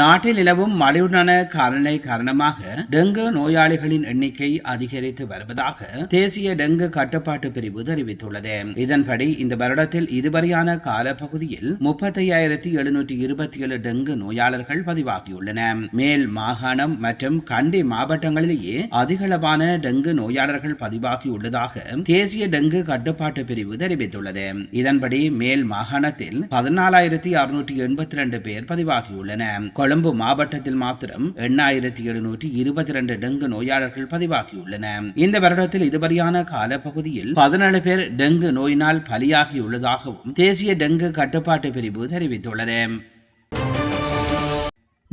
நாட்டில் நிலவும் மலிவுடன காலநிலை காரணமாக டெங்கு நோயாளிகளின் எண்ணிக்கை அதிகரித்து வருவதாக தேசிய டெங்கு கட்டுப்பாட்டு பிரிவு தெரிவித்துள்ளது. இதன்படி இந்த வருடத்தில் இதுவரையான காலப்பகுதியில் முப்பத்தையாயிரத்தி எழுநூற்றி இருபத்தி ஏழு டெங்கு நோயாளர்கள் பதிவாகியுள்ளன. மேல் மாகாணம் மற்றும் கண்டி மாவட்டங்களிலேயே அதிகளவான டெங்கு நோயாளர்கள் பதிவாகியுள்ளதாக தேசிய டெங்கு கட்டுப்பாட்டு பிரிவு தெரிவித்துள்ளது. இதன்படி மேல் மாகாணத்தில் பதினாலாயிரத்தி அறுநூற்றி எண்பத்தி ரெண்டு பேர் பதிவாகியுள்ளன கொழும்பு மாவட்டத்தில் மாத்திரம் எண்ணாயிரத்தி எழுநூற்றி இருபத்தி ரெண்டு டெங்கு நோயாளர்கள் பதிவாகியுள்ளன. இந்த வருடத்தில் இதுவரையான காலப்பகுதியில் பதினேழு பேர் டெங்கு நோயினால் பலியாகியுள்ளதாகவும் தேசிய டெங்கு கட்டுப்பாட்டு பிரிவு தெரிவித்துள்ளது.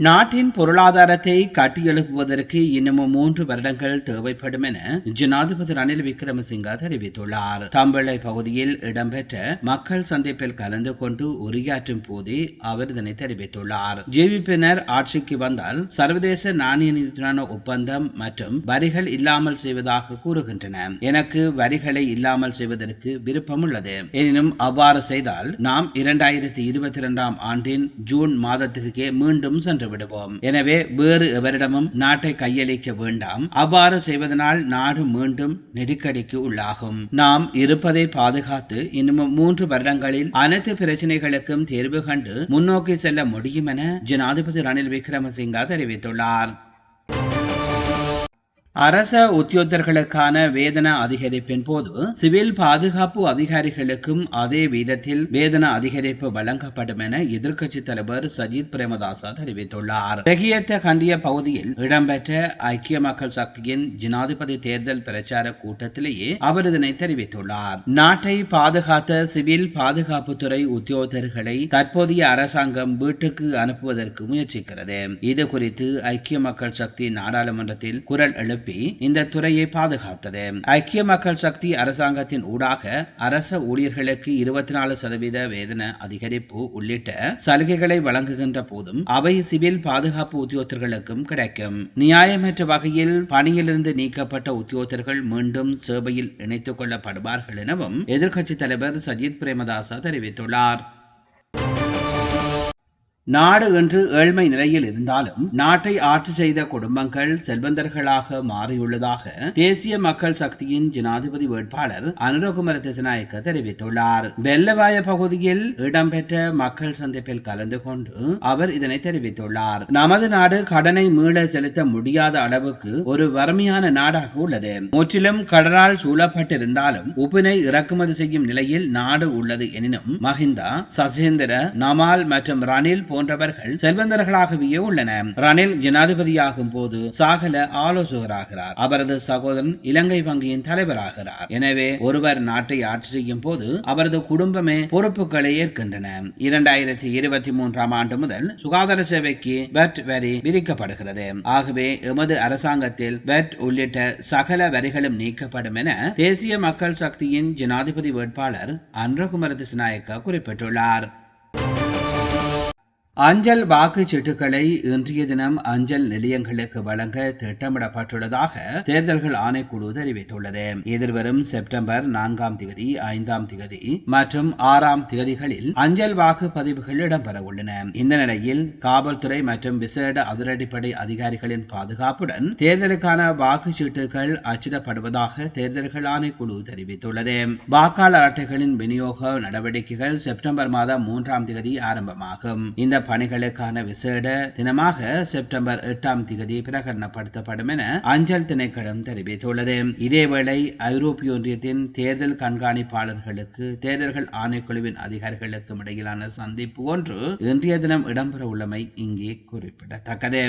நாட்டின் பொருளாதாரத்தை கட்டியெழுப்புவதற்கு இன்னமும் மூன்று வருடங்கள் தேவைப்படும் என ஜனாதிபதி ரணில் விக்ரமசிங்க தெரிவித்துள்ளார். தம்பளை பகுதியில் இடம்பெற்ற மக்கள் சந்திப்பில் கலந்து கொண்டு உரையாற்றும் போதே அவர் இதனை தெரிவித்துள்ளார். ஜேவிப்பினர் ஆட்சிக்கு வந்தால் சர்வதேச நாணய நிதியுடனான ஒப்பந்தம் மற்றும் வரிகள் இல்லாமல் செய்வதாக கூறுகின்றன. எனக்கு வரிகளை இல்லாமல் செய்வதற்கு விருப்பம் உள்ளது எனினும் அவ்வாறு செய்தால் நாம் இரண்டாயிரத்தி இருபத்தி இரண்டாம் ஆண்டின் ஜூன் மாதத்திற்கே மீண்டும் சென்று விடுவோம். எனவே வேறு எவரிடமும் நாட்டை கையளிக்க வேண்டாம். அவ்வாறு செய்வதனால் நாடு மீண்டும் நெருக்கடிக்கு உள்ளாகும். நாம் இருப்பதை பாதுகாத்து இன்னும் மூன்று வருடங்களில் அனைத்து பிரச்சனைகளுக்கும் தேர்வு கண்டு முன்னோக்கி செல்ல முடியும் என ஜனாதிபதி ரணில் விக்ரமசிங்கா தெரிவித்துள்ளார். அரச உத்தியோகர்களுக்கான வேதன அதிகரிப்பின் போது சிவில் பாதுகாப்பு அதிகாரிகளுக்கும் அதே வீதத்தில் வேதன அதிகரிப்பு வழங்கப்படும் என எதிர்க்கட்சித் தலைவர் சஜித் பிரேமதாசா தெரிவித்துள்ளார். ரெகியத்த கண்டிய பகுதியில் இடம்பெற்ற ஐக்கிய மக்கள் சக்தியின் ஜனாதிபதி தேர்தல் பிரச்சார கூட்டத்திலேயே அவர் இதனை தெரிவித்துள்ளார். நாட்டை பாதுகாத்த சிவில் பாதுகாப்புத்துறை உத்தியோகத்தர்களை தற்போதைய அரசாங்கம் வீட்டுக்கு அனுப்புவதற்கு முயற்சிக்கிறது. இது குறித்து ஐக்கிய மக்கள் சக்தி நாடாளுமன்றத்தில் குரல் எழுப்பி இந்த துறையை பாதுகாத்தது. ஐக்கிய மக்கள் சக்தி அரசாங்கத்தின் ஊடாக அரச ஊழியர்களுக்கு இருபத்தி நாலு சதவீத வேதன அதிகரிப்பு உள்ளிட்ட சலுகைகளை வழங்குகின்ற போதும் அவை சிவில் பாதுகாப்பு உத்தியோகர்களுக்கும் கிடைக்கும். நியாயமற்ற வகையில் பணியிலிருந்து நீக்கப்பட்ட உத்தியோகர்கள் மீண்டும் சேவையில் இணைத்துக் கொள்ளப்படுவார்கள் எனவும் எதிர்க்கட்சித் தலைவர் சஜித் பிரேமதாசா தெரிவித்துள்ளார். நாடு என்று ஏழ்மை நிலையில் இருந்தாலும் நாட்டை ஆட்சி செய்த குடும்பங்கள் செல்வந்தர்களாக மாறியுள்ளதாக தேசிய மக்கள் சக்தியின் ஜனாதிபதி வேட்பாளர் அனுரகுமர திசநாயக்க தெரிவித்துள்ளார். வெள்ளவாய பகுதியில் இடம்பெற்ற மக்கள் சந்திப்பில் கலந்து கொண்டு அவர் இதனை தெரிவித்துள்ளார். நமது நாடு கடனை மீள செலுத்த முடியாத அளவுக்கு ஒரு வறுமையான நாடாக உள்ளது. முற்றிலும் கடலால் சூழப்பட்டிருந்தாலும் உப்பினை இறக்குமதி செய்யும் நிலையில் நாடு உள்ளது எனினும் மஹிந்தா சசேந்திர நமால் மற்றும் ரணில் போன்றவர்கள் செல்வந்தர்களாகவே உள்ளனர் ரணில் ஜனாதிபதியாகும் போது சாகல ஆலோசகராகிறார். அவரது சகோதரன் இலங்கை வங்கியின் தலைவராகிறார். எனவே ஒருவர் நாட்டை ஆட்சி செய்யும் போது அவரது குடும்பமே பொறுப்புகளை ஏற்கின்றன. இரண்டாயிரத்தி இருபத்தி மூன்றாம் ஆண்டு முதல் சுகாதார சேவைக்கு வெட் வரி விதிக்கப்படுகிறது. ஆகவே எமது அரசாங்கத்தில் வெட் உள்ளிட்ட சகல வரிகளும் நீக்கப்படும் என தேசிய மக்கள் சக்தியின் ஜனாதிபதி வேட்பாளர் அன்றகுமர திசநாயக்கா குறிப்பிட்டுள்ளார். அஞ்சல் வாக்குச்சீட்டுகளை இன்றைய தினம் அஞ்சல் நிலையங்களுக்கு வழங்க திட்டமிடப்பட்டுள்ளதாக தேர்தல்கள் ஆணைக்குழு தெரிவித்துள்ளது. எதிர்வரும் செப்டம்பர் நான்காம் தேதி ஐந்தாம் தேதி மற்றும் ஆறாம் தேதிகளில் அஞ்சல் வாக்குப்பதிவுகள் இடம்பெற உள்ளன இந்த நிலையில் காவல்துறை மற்றும் விசேட அதிரடிப்படை அதிகாரிகளின் பாதுகாப்புடன் தேர்தலுக்கான வாக்குச்சீட்டுகள் அச்சிடப்படுவதாக தேர்தல்கள் ஆணைக்குழு தெரிவித்துள்ளது. வாக்காளர் அட்டைகளின் விநியோக நடவடிக்கைகள் செப்டம்பர் மாதம் மூன்றாம் தேதி ஆரம்பமாகும். இந்த பணிகளுக்கான விசேட தினமாக செப்டம்பர் எட்டாம் தேதி பிரகடனப்படுத்தப்படும் என அஞ்சல் திணைக்களம் தெரிவித்துள்ளது. இதேவேளை ஐரோப்பிய ஒன்றியத்தின் தேர்தல் கண்காணிப்பாளர்களுக்கு தேர்தல்கள் ஆணைக்குழுவின் அதிகாரிகளுக்கும் இடையிலான சந்திப்பு ஒன்று இன்றைய தினம் இடம்பெற உள்ளமை இங்கே குறிப்பிடத்தக்கது.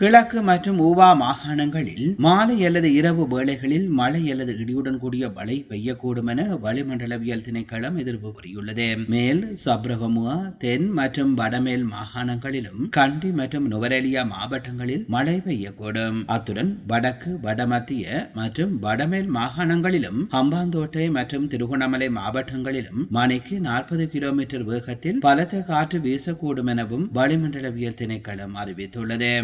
கிழக்கு மற்றும் ஊவா மாகாணங்களில் மாலை அல்லது இரவு வேளைகளில் மழை அல்லது இடியுடன் கூடிய மழை பெய்யக்கூடும் என வளிமண்டலவியல் திணைக்களம் எதிர்ப்பு கூறியுள்ளது. மேல் சப்ரகமுவா தென் மற்றும் வடமேல் மாகாணங்களிலும் கண்டி மற்றும் நுவரெலியா மாவட்டங்களில் மழை பெய்யக்கூடும். அத்துடன் வடக்கு வடமத்திய மற்றும் வடமேல் மாகாணங்களிலும் ஹம்பாந்தோட்டை மற்றும் திருகோணமலை மாவட்டங்களிலும் மணிக்கு நாற்பது கிலோமீட்டர் வேகத்தில் பலத்த காற்று வீசக்கூடும் எனவும் வளிமண்டலவியல் திணைக்களம் அறிவித்துள்ளது.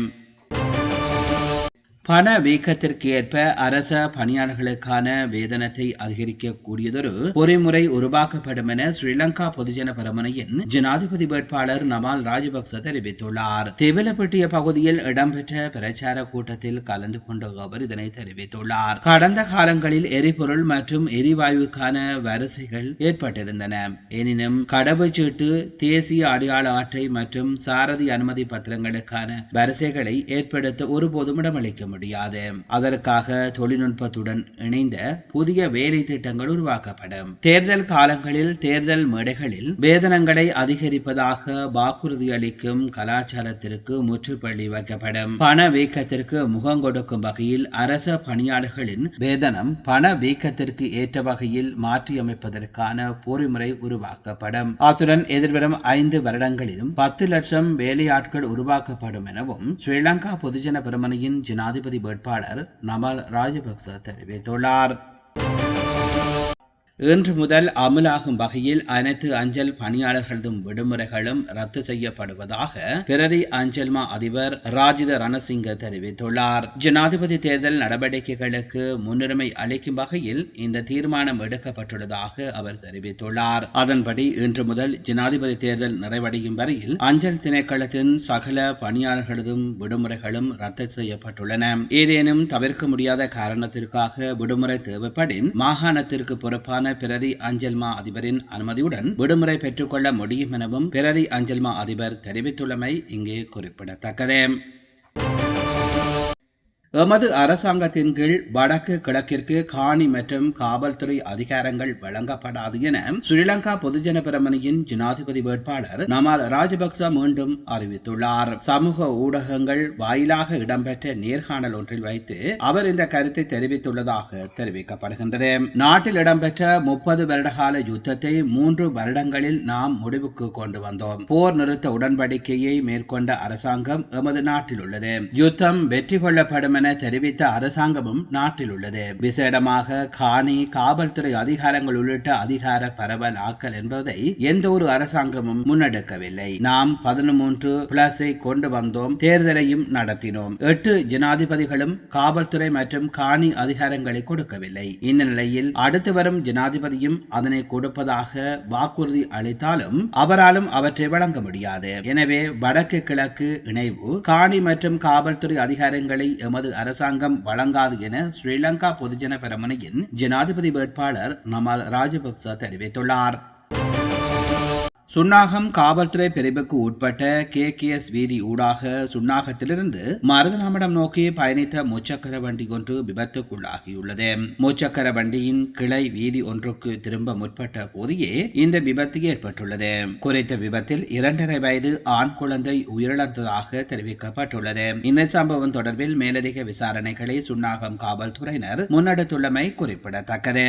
பண வீக்கத்திற்கு ஏற்ப அரச பணியாளர்களுக்கான வேதனத்தை அதிகரிக்கக்கூடியதொரு பொறிமுறை உருவாக்கப்படும் என ஸ்ரீலங்கா பொதுஜன பரமுனையின் ஜனாதிபதி வேட்பாளர் நமால் ராஜபக்ச தெரிவித்துள்ளார். தேவலப்பட்டிய பகுதியில் இடம்பெற்ற பிரச்சார கூட்டத்தில் கலந்து கொண்ட அவர் இதனை தெரிவித்துள்ளார். கடந்த காலங்களில் எரிபொருள் மற்றும் எரிவாயுக்கான வரிசைகள் ஏற்பட்டிருந்தன. எனினும் கடவுச்சீட்டு தேசிய அடையாள அட்டை மற்றும் சாரதி அனுமதி பத்திரங்களுக்கான வரிசைகளை ஏற்படுத்த ஒருபோதும் இடமளிக்க முடியாது. அதற்காக தொழில்நுட்பத்துடன் இணைந்த புதிய வேலை திட்டங்கள் உருவாக்கப்படும். தேர்தல் காலங்களில் தேர்தல் மேடைகளில் வேதனங்களை அதிகரிப்பதாக வாக்குறுதி அளிக்கும் கலாச்சாரத்திற்கு முற்றுப்புள்ளி வைக்கப்படும். பண வீக்கத்திற்கு முகம் கொடுக்கும் வகையில் அரச பணியாளர்களின் வேதனம் பண வீக்கத்திற்கு ஏற்ற வகையில் மாற்றியமைப்பதற்கான பொறிமுறை உருவாக்கப்படும். அத்துடன் எதிர்வரும் ஐந்து வருடங்களிலும் பத்து லட்சம் வேலையாட்கள் உருவாக்கப்படும் எனவும் ஸ்ரீலங்கா பொதுஜன பெருமனையின் ஜனாதிபதி ஜனாதிபதி வேட்பாளர் நமல் ராஜபக்ச தெரிவித்துள்ளார். இன்று முதல் அமலாகும் வகையில் அனைத்து அஞ்சல் பணியாளர்களதும் விடுமுறைகளும் ரத்து செய்யப்படுவதாக பிரதி அஞ்சல் மா அதிபர் ராஜித ரணசிங்க தெரிவித்துள்ளார். ஜனாதிபதி தேர்தல் நடவடிக்கைகளுக்கு முன்னுரிமை அளிக்கும் வகையில் இந்த தீர்மானம் எடுக்கப்பட்டுள்ளதாக அவர் தெரிவித்துள்ளார். அதன்படி இன்று முதல் ஜனாதிபதி தேர்தல் நிறைவடையும் வரையில் அஞ்சல் திணைக்களத்தின் சகல பணியாளர்களதும் விடுமுறைகளும் ரத்து செய்யப்பட்டுள்ளன. ஏதேனும் தவிர்க்க முடியாத காரணத்திற்காக விடுமுறை தேவைப்படின் மாகாணத்திற்கு பொறுப்பான பிரதி அஞ்சல்மா அதிபரின் அனுமதியுடன் விடுமுறை பெற்றுக்கொள்ள முடியும் எனவும் பிரதி அஞ்சல்மா அதிபர் தெரிவித்துள்ளமை இங்கே குறிப்பிடத்தக்கது. எமது அரசாங்கத்தின் கீழ் வடக்கு கிழக்கிற்கு காணி மற்றும் காவல்துறை அதிகாரங்கள் வழங்கப்படாது என ஸ்ரீலங்கா பொதுஜன பிரமணியின் ஜனாதிபதி வேட்பாளர் நமால் ராஜபக்ச மீண்டும் அறிவித்துள்ளார். சமூக ஊடகங்கள் வாயிலாக இடம்பெற்ற நேர்காணல் ஒன்றில் வைத்து அவர் இந்த கருத்தை தெரிவித்துள்ளதாக தெரிவிக்கப்படுகின்றது. நாட்டில் இடம்பெற்ற முப்பது வருடகால யுத்தத்தை மூன்று வருடங்களில் நாம் முடிவுக்கு கொண்டு வந்தோம். போர் நிறுத்த உடன்படிக்கையை மேற்கொண்ட அரசாங்கம் எமது நாட்டில் உள்ளது. யுத்தம் வெற்றி கொள்ளப்படும் என தெரிவித்த அரசாங்கமும் நாட்டில் உள்ளது விசேடமாக காணி காவல்துறை அதிகாரங்கள் உள்ளிட்ட அதிகார பரவல் ஆக்கல் என்பதை எந்த ஒரு அரசாங்கமும் முன்னெடுக்கவில்லை. நாம் பதிமூன்று பிளஸை கொண்டு வந்தோம் தேர்தலையும் நடத்தினோம். எட்டு ஜனாதிபதிகளும் காவல்துறை மற்றும் காணி அதிகாரங்களை கொடுக்கவில்லை. இந்த நிலையில் அடுத்து வரும் ஜனாதிபதியும் அதனை கொடுப்பதாக வாக்குறுதி அளித்தாலும் அவராலும் அவற்றை வழங்க முடியாது. எனவே வடக்கு கிழக்கு இணைவு காணி மற்றும் காவல்துறை அதிகாரங்களை எமது அரசாங்கம் வழங்காது என ஸ்ரீலங்கா பொதுஜன பெரமுனையின் ஜனாதிபதி வேட்பாளர் நமால் ராஜபக்ச தெரிவித்துள்ளார். சுன்னாகம் காவல்துறை பிரிவுக்கு உட்பட்ட கே கே எஸ் வீதி ஊடாக சுன்னாகத்திலிருந்து மருதநாமடம் நோக்கி பயணித்த முச்சக்கர வண்டி ஒன்று விபத்துக்குள்ளாகியுள்ளது. முச்சக்கர வண்டியின் கிளை வீதி ஒன்றுக்கு திரும்ப முற்பட்ட போதையே இந்த விபத்து ஏற்பட்டுள்ளது. குறித்த விபத்தில் இரண்டரை வயது ஆண் குழந்தை உயிரிழந்ததாக தெரிவிக்கப்பட்டுள்ளது. இந்த சம்பவம் தொடர்பில் மேலதிக விசாரணைகளை சுன்னாகம் காவல்துறையினர் முன்னெடுத்துள்ளமை குறிப்பிடத்தக்கது.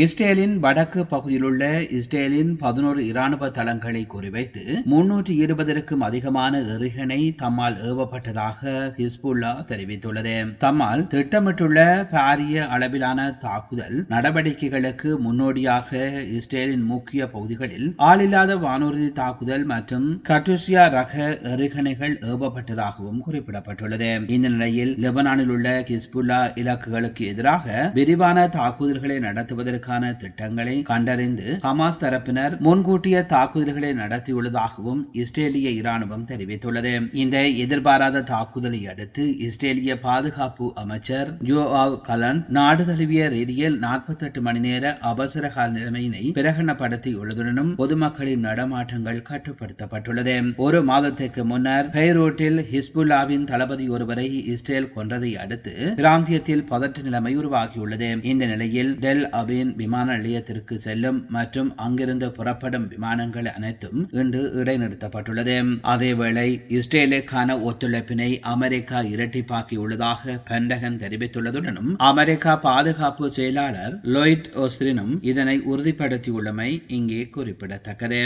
இஸ்ரேலின் வடக்கு பகுதியிலுள்ள இஸ்ரேலின் பதினோரு இராணுவ தளங்களை குறிவைத்து முன்னூற்றி இருபதற்கும் அதிகமான எறிகணை தம்மால் ஏவப்பட்டதாக ஹிஸ்புல்லா தெரிவித்துள்ளது. தம்மால் திட்டமிட்டுள்ள பாரிய அளவிலான தாக்குதல் நடவடிக்கைகளுக்கு முன்னோடியாக இஸ்ரேலின் முக்கிய பகுதிகளில் ஆளில்லாத வானூர்தி தாக்குதல் மற்றும் கட்டுசியா ரக எறிகணைகள் ஏவப்பட்டதாகவும் குறிப்பிடப்பட்டுள்ளது. இந்த நிலையில் லெபனானில் உள்ள ஹிஸ்புல்லா இலக்குகளுக்கு எதிராக விரிவான தாக்குதல்களை நடத்துவதற்கு தாக்குதலுக்கான திட்டங்களை கண்டறிந்து ஹமாஸ் தரப்பினர் முன்கூட்டிய தாக்குதல்களை நடத்தியுள்ளதாகவும் இஸ்ரேலிய இராணுவம் தெரிவித்துள்ளது. இந்த எதிர்பாராத தாக்குதலை அடுத்து இஸ்ரேலிய பாதுகாப்பு அமைச்சர் ஜோஆவ் கலன் நாடு தழுவிய ரீதியில் நாற்பத்தெட்டு மணி நேர அவசர கால நிலைமையினை பிரகடனப்படுத்தியுள்ளதுடனும் பொதுமக்களின் நடமாட்டங்கள் கட்டுப்படுத்தப்பட்டுள்ளது. ஒரு மாதத்திற்கு முன்னர் பெய்ரோட்டில் ஹிஸ்புல்லாவின் தளபதி ஒருவரை இஸ்ரேல் கொன்றதை அடுத்து பிராந்தியத்தில் பதற்ற நிலைமை உருவாகியுள்ளது. இந்த நிலையில் டெல் அபின் விமான நிலையத்திற்கு செல்லும் மற்றும் அங்கிருந்து புறப்படும் விமானங்கள் அனைத்தும் இன்று இடைநிறுத்தப்பட்டுள்ளது. அதேவேளை இஸ்ரேலுக்கான ஒத்துழைப்பினை அமெரிக்கா இரட்டிப்பாக்கியுள்ளதாக பென்டகன் தெரிவித்துள்ளதுடனும் அமெரிக்கா பாதுகாப்பு செயலாளர் லோயிட் ஓஸ்ரினும் இதனை உறுதிப்படுத்தியுள்ளமை இங்கே குறிப்பிடத்தக்கது.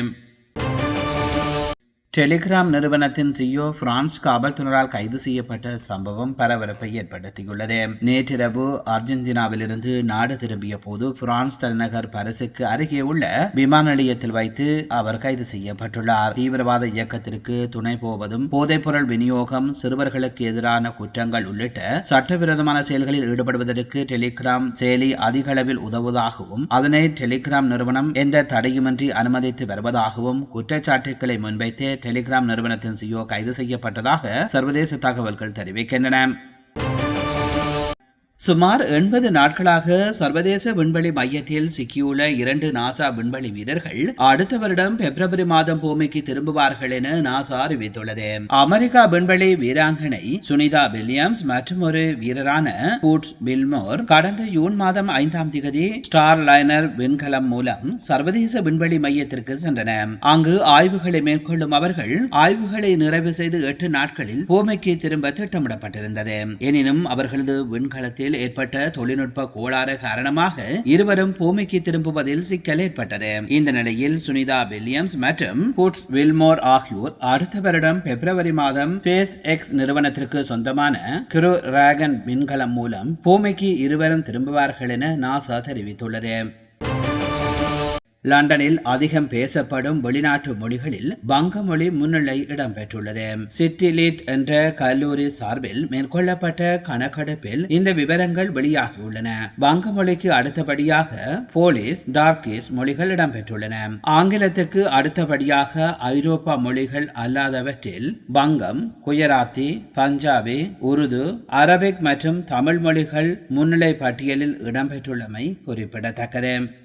டெலிகிராம் நிறுவனத்தின் சிஇஓ பிரான்ஸ் காவல்துறையால் கைது செய்யப்பட்ட சம்பவம் பரபரப்பை ஏற்படுத்தியுள்ளது. நேற்றிரவு அர்ஜென்டினாவிலிருந்து நாடு திரும்பிய போது பிரான்ஸ் தலைநகர் பரிசுக்கு அருகே உள்ள விமான நிலையத்தில் வைத்து அவர் கைது செய்யப்பட்டுள்ளார். தீவிரவாத இயக்கத்திற்கு துணை போவதும் போதைப்பொருள் விநியோகம் சிறுவர்களுக்கு எதிரான குற்றங்கள் உள்ளிட்ட சட்டவிரோதமான செயல்களில் ஈடுபடுவதற்கு டெலிகிராம் செயலி அதிக அளவில் உதவுவதாகவும் அதனை டெலிகிராம் நிறுவனம் எந்த தடையுமின்றி அனுமதித்து வருவதாகவும் குற்றச்சாட்டுக்களை முன்வைத்து டெலிகிராம் நிறுவனத்தின் சிஓ கைது செய்யப்பட்டதாக சர்வதேச தகவல்கள் தெரிவிக்கின்றன. சுமார் எண்பது நாட்களாக சர்வதேச விண்வெளி மையத்தில் சிக்கியுள்ள இரண்டு நாசா விண்வெளி வீரர்கள் அடுத்த வருடம் பிப்ரவரி மாதம் பூமிக்கு திரும்புவார்கள் என நாசா அறிவித்துள்ளது. அமெரிக்கா விண்வெளி வீராங்கனை சுனிதா வில்லியம்ஸ் மற்றும் ஒரு வீரரான பூட்ஸ் பில்மோர் கடந்த ஜூன் மாதம் ஐந்தாம் திகதி ஸ்டார் லைனர் விண்கலம் மூலம் சர்வதேச விண்வெளி மையத்திற்கு சென்றனர் அங்கு ஆய்வுகளை மேற்கொள்ளும் அவர்கள் ஆய்வுகளை நிறைவு செய்து எட்டு நாட்களில் பூமிக்கு திரும்ப திட்டமிடப்பட்டிருந்தது. எனினும் அவர்களது விண்கலத்தில் ஏற்பட்ட தொழில்நுட்ப கோளாறு காரணமாக இருவரும் பூமிக்கு திரும்புவதில் சிக்கல் ஏற்பட்டது. இந்த நிலையில் சுனிதா வில்லியம்ஸ் மற்றும் புட்ஸ் வில்மோர் ஆகியோர் அடுத்த வருடம் பிப்ரவரி மாதம் ஸ்பேஸ் எக்ஸ் நிறுவனத்திற்கு சொந்தமான கிரு ராகன் விண்கலம் மூலம் பூமிக்கு இருவரும் திரும்புவார்கள் என நாசா தெரிவித்துள்ளது. லண்டனில் அதிகம் பேசப்படும் வெளிநாட்டு மொழிகளில் வங்க மொழி முன்னிலை இடம்பெற்றுள்ளது. சிட்டிலிட் என்ற கல்லூரி சார்பில் மேற்கொள்ளப்பட்ட கணக்கெடுப்பில் இந்த விவரங்கள் வெளியாகியுள்ளன. வங்க மொழிக்கு அடுத்தபடியாக போலீஸ் டார்கிஸ் மொழிகள் இடம்பெற்றுள்ளன. ஆங்கிலத்துக்கு அடுத்தபடியாக ஐரோப்பா மொழிகள் அல்லாதவற்றில் வங்கம் குஜராத்தி பஞ்சாபி உருது அரபிக் மற்றும் தமிழ் மொழிகள் முன்னிலை பட்டியலில் இடம்பெற்றுள்ளமை குறிப்பிடத்தக்கது.